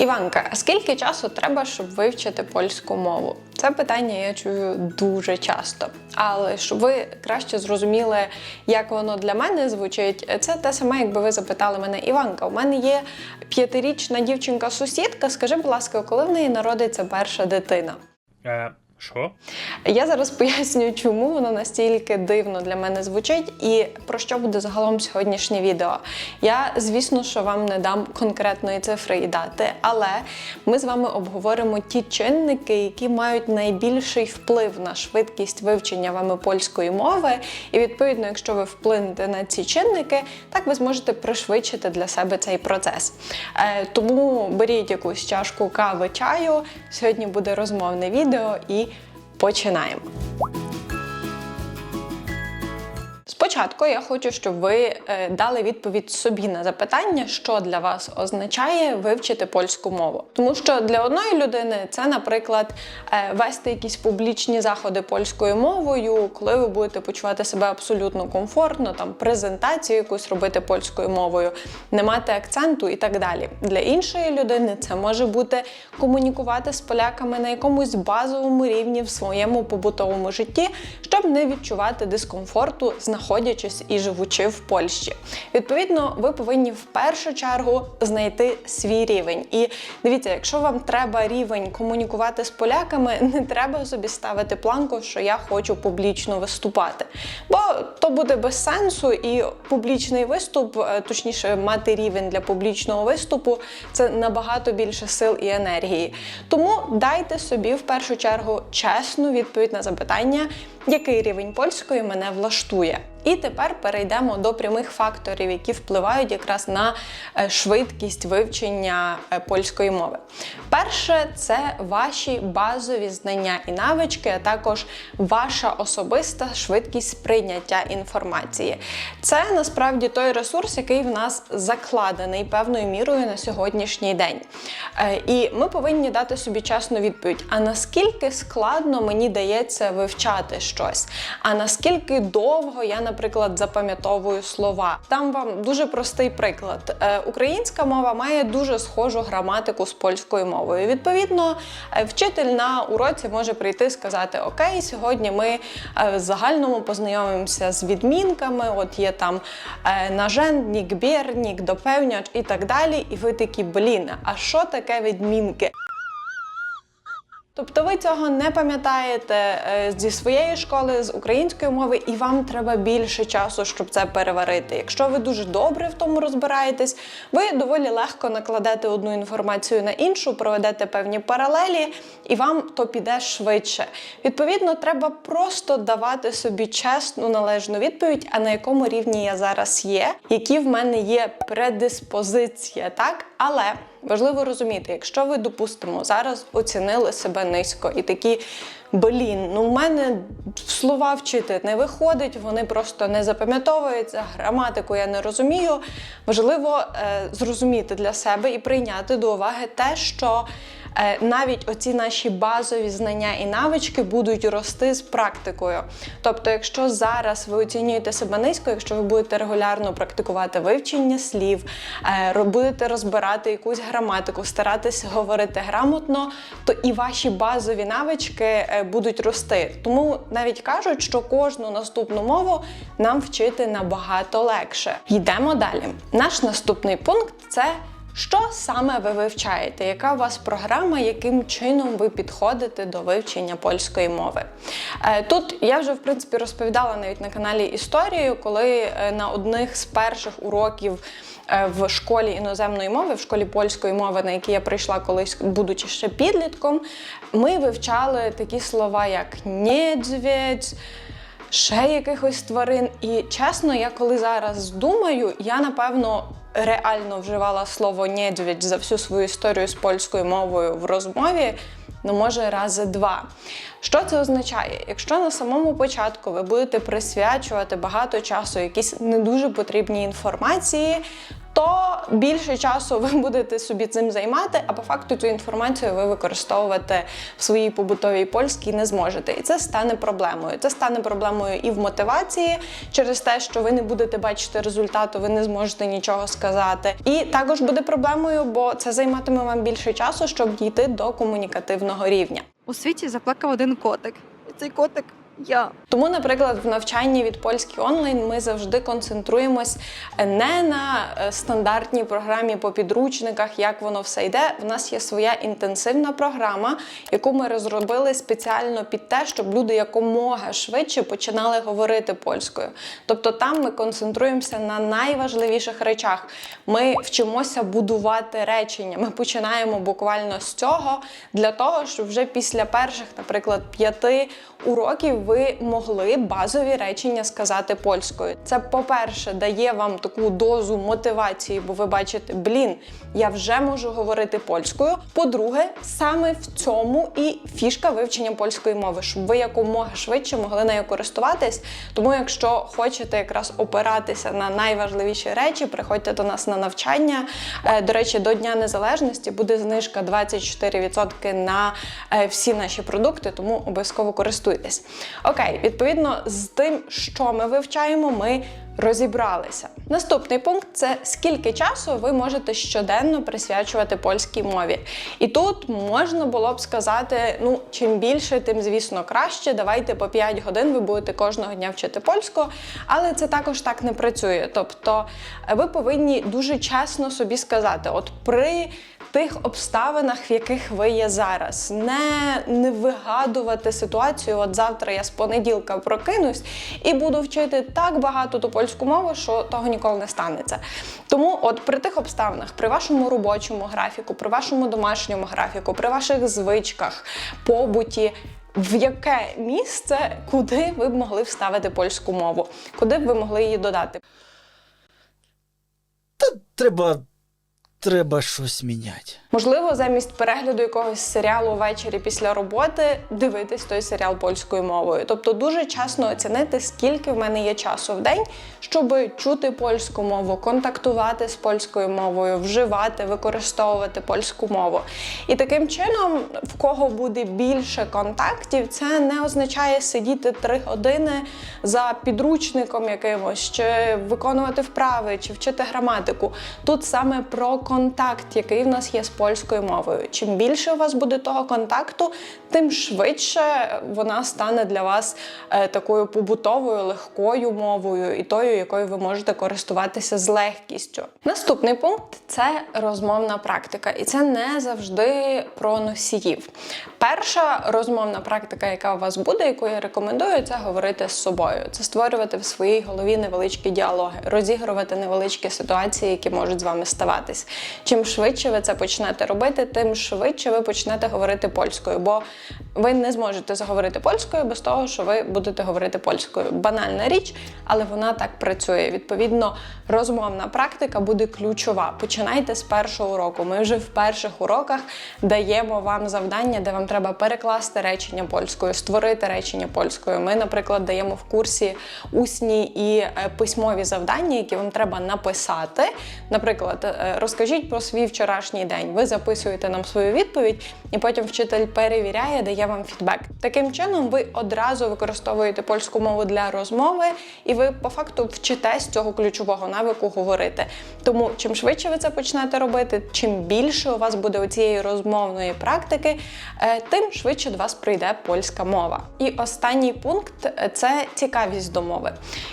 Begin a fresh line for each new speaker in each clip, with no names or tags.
Іванка, скільки часу треба, щоб вивчити польську мову? Це питання я чую дуже часто. Але щоб ви краще зрозуміли, як воно для мене звучить, це те саме, якби ви запитали мене, Іванка, у мене є п'ятирічна дівчинка-сусідка. Скажи, будь ласка, коли в неї народиться перша дитина?
Що?
Я зараз поясню, чому воно настільки дивно для мене звучить і про що буде загалом сьогоднішнє відео. Я, звісно, що вам не дам конкретної цифри і дати, але ми з вами обговоримо ті чинники, які мають найбільший вплив на швидкість вивчення вами польської мови. І відповідно, якщо ви вплинете на ці чинники, так ви зможете пришвидшити для себе цей процес. Е, тому беріть якусь чашку кави чаю. Сьогодні буде розмовне відео і починаємо. Спочатку я хочу, щоб ви е, дали відповідь собі на запитання, що для вас означає вивчити польську мову. Тому що для одної людини це, наприклад, е, вести якісь публічні заходи польською мовою, коли ви будете почувати себе абсолютно комфортно, там презентацію якусь робити польською мовою, не мати акценту і так далі. Для іншої людини це може бути комунікувати з поляками на якомусь базовому рівні в своєму побутовому житті, щоб не відчувати дискомфорту, знаходячись і живучи в Польщі. Відповідно, ви повинні в першу чергу знайти свій рівень. І дивіться, якщо вам треба рівень комунікувати з поляками, не треба собі ставити планку, що я хочу публічно виступати. Бо то буде без сенсу, і публічний виступ, е, точніше, мати рівень для публічного виступу, це набагато більше сил і енергії. Тому дайте собі в першу чергу чесну відповідь на запитання, який рівень польської мене влаштує. І тепер перейдемо до прямих факторів, які впливають якраз на е, швидкість вивчення е, польської мови. Перше, це ваші базові знання і навички, а також ваша особиста швидкість сприйняття інформації. Це насправді той ресурс, який в нас закладений певною мірою на сьогоднішній день. Е, І ми повинні дати собі чесну відповідь: а наскільки складно мені дається вивчати щось? А наскільки довго я, наприклад, запам'ятовую слова? Там вам дуже простий приклад. Е, Українська мова має дуже схожу граматику з польською мовою. Відповідно, е, вчитель на уроці може прийти і сказати: Окей, сьогодні ми е, в загальному познайомимося з відмінками. От є там е, наженник, бірнік, допевняч і так далі. І ви такі, блін, а що таке відмінки? Тобто ви цього не пам'ятаєте е, зі своєї школи, з української мови, і вам треба більше часу, щоб це переварити. Якщо ви дуже добре в тому розбираєтесь, ви доволі легко накладете одну інформацію на іншу, проведете певні паралелі, і вам то піде швидше. Відповідно, треба просто давати собі чесну належну відповідь, а на якому рівні я зараз є, які в мене є предиспозиція, так? Але важливо розуміти, якщо ви, допустимо, зараз оцінили себе низько і такі. Блін, ну в мене слова вчити не виходить, вони просто не запам'ятовуються, граматику я не розумію. Важливо е, зрозуміти для себе і прийняти до уваги те, що навіть оці наші базові знання і навички будуть рости з практикою. Тобто, якщо зараз ви оцінюєте себе низько, якщо ви будете регулярно практикувати вивчення слів, е, будете розбирати якусь граматику, старатися говорити грамотно, то і ваші базові навички е, будуть рости. Тому навіть кажуть, що кожну наступну мову нам вчити набагато легше. Йдемо далі. Наш наступний пункт це. Що саме ви вивчаєте? Яка у вас програма, яким чином ви підходите до вивчення польської мови? Е, Тут я вже в принципі розповідала навіть на каналі історію, коли е, на одних з перших уроків е, в школі іноземної мови, в школі польської мови, на які я прийшла колись, будучи ще підлітком, ми вивчали такі слова, як «нєдзвєдь», ще якихось тварин. І чесно, я коли зараз думаю, я напевно реально вживала слово «недвідь» за всю свою історію з польською мовою в розмові. Ну, може, рази два. Що це означає? Якщо на самому початку ви будете присвячувати багато часу якісь не дуже потрібній інформації, то більше часу ви будете собі цим займати, а по факту цю інформацію ви використовувати в своїй побутовій польській не зможете. І це стане проблемою. Це стане проблемою і в мотивації через те, що ви не будете бачити результату, ви не зможете нічого сказати. І також буде проблемою, бо це займатиме вам більше часу, щоб дійти до комунікативного рівня.
У світі заплакав один котик. І цей котик я.
Тому, наприклад, в навчанні від польський онлайн ми завжди концентруємось не на е, стандартній програмі по підручниках, як воно все йде. В нас є своя інтенсивна програма, яку ми розробили спеціально під те, щоб люди якомога швидше починали говорити польською. Тобто там ми концентруємося на найважливіших речах. Ми вчимося будувати речення. Ми починаємо буквально з цього для того, щоб вже після перших, наприклад, п'яти уроків ви могли базові речення сказати польською. Це, по-перше, дає вам таку дозу мотивації, бо ви бачите, блін, я вже можу говорити польською. По-друге, саме в цьому і фішка вивчення польської мови, щоб ви якомога швидше могли нею користуватись. Тому, якщо хочете якраз опиратися на найважливіші речі, приходьте до нас на навчання. Е, До речі, до Дня Незалежності буде знижка 24% на е, всі наші продукти, тому обов'язково користуйтесь. Окей, відповідно з тим, що ми вивчаємо, ми розібралися. Наступний пункт це скільки часу ви можете щоденно присвячувати польській мові. І тут можна було б сказати: ну, чим більше, тим звісно краще. Давайте по 5 годин ви будете кожного дня вчити польську, але це також так не працює. Тобто, е, ви повинні дуже чесно собі сказати, от при тих обставинах, в яких ви є зараз. Не, не вигадувати ситуацію. От завтра я з понеділка прокинусь і буду вчити так багато ту польську мову, що того ніколи не станеться. Тому, от при тих обставинах, при вашому робочому графіку, при вашому домашньому графіку, при ваших звичках, побуті. В яке місце, куди ви б могли вставити польську мову, куди б ви могли її додати?
Треба. Треба щось міняти.
Можливо, замість перегляду якогось серіалу ввечері після роботи дивитись той серіал польською мовою. Тобто дуже чесно оцінити, скільки в мене є часу в день, щоб чути польську мову, контактувати з польською мовою, вживати, використовувати польську мову. І таким чином, в кого буде більше контактів, це не означає сидіти три години за підручником якимось, чи виконувати вправи, чи вчити граматику. Тут саме про контакт, який в нас є з польською мовою. Чим більше у вас буде того контакту, тим швидше вона стане для вас е, такою побутовою, легкою мовою і тою, якою ви можете користуватися з легкістю. Наступний пункт це розмовна практика, і це не завжди про носіїв. Перша розмовна практика, яка у вас буде, яку я рекомендую, це говорити з собою. Це створювати в своїй голові невеличкі діалоги, розігрувати невеличкі ситуації, які можуть з вами ставатись. Чим швидше ви це почнете робити, тим швидше ви почнете говорити польською, бо ви не зможете заговорити польською без того, що ви будете говорити польською. Банальна річ, але вона так працює. Відповідно, розмовна практика буде ключова. Починайте з першого уроку. Ми вже в перших уроках даємо вам завдання, де вам треба перекласти речення польською, створити речення польською. Ми, наприклад, даємо в курсі усні і е, письмові завдання, які вам треба написати. Наприклад, е, розкажіть про свій вчорашній день. Ви записуєте нам свою відповідь, і потім вчитель перевіряє, дає вам фідбек. Таким чином, ви одразу використовуєте польську мову для розмови, і ви по факту вчитесь цього ключового навику говорити. Тому чим швидше ви це почнете робити, чим більше у вас буде цієї розмовної практики, е, тим швидше до вас прийде польська мова. І останній пункт е, це цікавість до мови.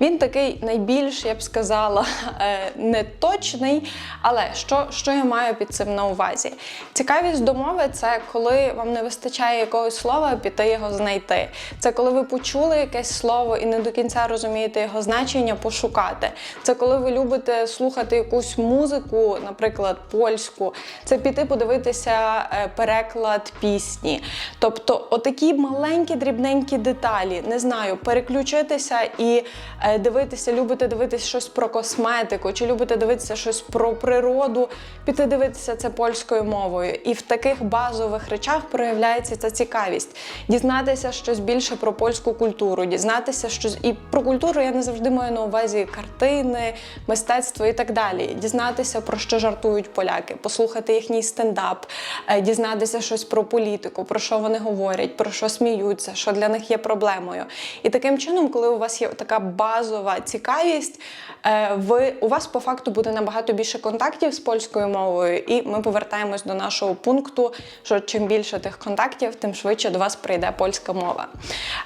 Він такий найбільш, я б сказала, е, неточний, але що, що я маю під цим на увазі? Цікавість до мови це коли вам не вистачає якогось слова, піти його знайти. Це коли ви почули якесь слово і не до кінця розумієте його значення, пошукати. Це коли ви любите слухати якусь музику, наприклад, польську, це піти подивитися е, переклад пісні. Тобто, отакі маленькі дрібненькі деталі, не знаю, переключитися і е, дивитися, любите дивитися щось про косметику, чи любите дивитися щось про природу, піти дивитися це польською мовою. І в таких базових речах проявляється ця цікавість. Цікавість, дізнатися щось більше про польську культуру, дізнатися щось і про культуру я не завжди маю на увазі картини, мистецтво і так далі. Дізнатися про що жартують поляки, послухати їхній стендап, е, дізнатися щось про політику, про що вони говорять, про що сміються, що для них є проблемою. І таким чином, коли у вас є така базова цікавість, е, ви у вас по факту буде набагато більше контактів з польською мовою, і ми повертаємось до нашого пункту, що чим більше тих контактів, тим швидше до вас прийде польська мова.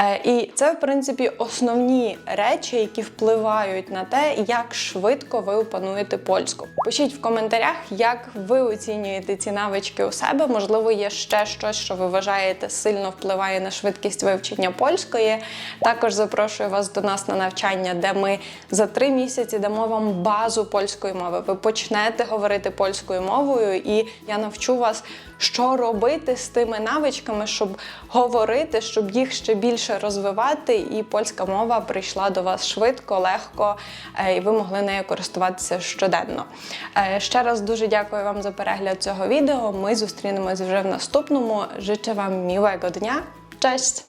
Е, І це, в принципі, основні речі, які впливають на те, як швидко ви опануєте польську. Пишіть в коментарях, як ви оцінюєте ці навички у себе. Можливо, є ще щось, що ви вважаєте сильно впливає на швидкість вивчення польської. Також запрошую вас до нас на навчання, де ми за три місяці дамо вам базу польської мови. Ви почнете говорити польською мовою, і я навчу вас, що робити з тими навичками, щоб говорити, щоб їх ще більше розвивати, і польська мова прийшла до вас швидко, легко, е, і ви могли нею користуватися щоденно. Е, Ще раз дуже дякую вам за перегляд цього відео. Ми зустрінемось вже в наступному. Życzę вам miłego dnia. Cześć!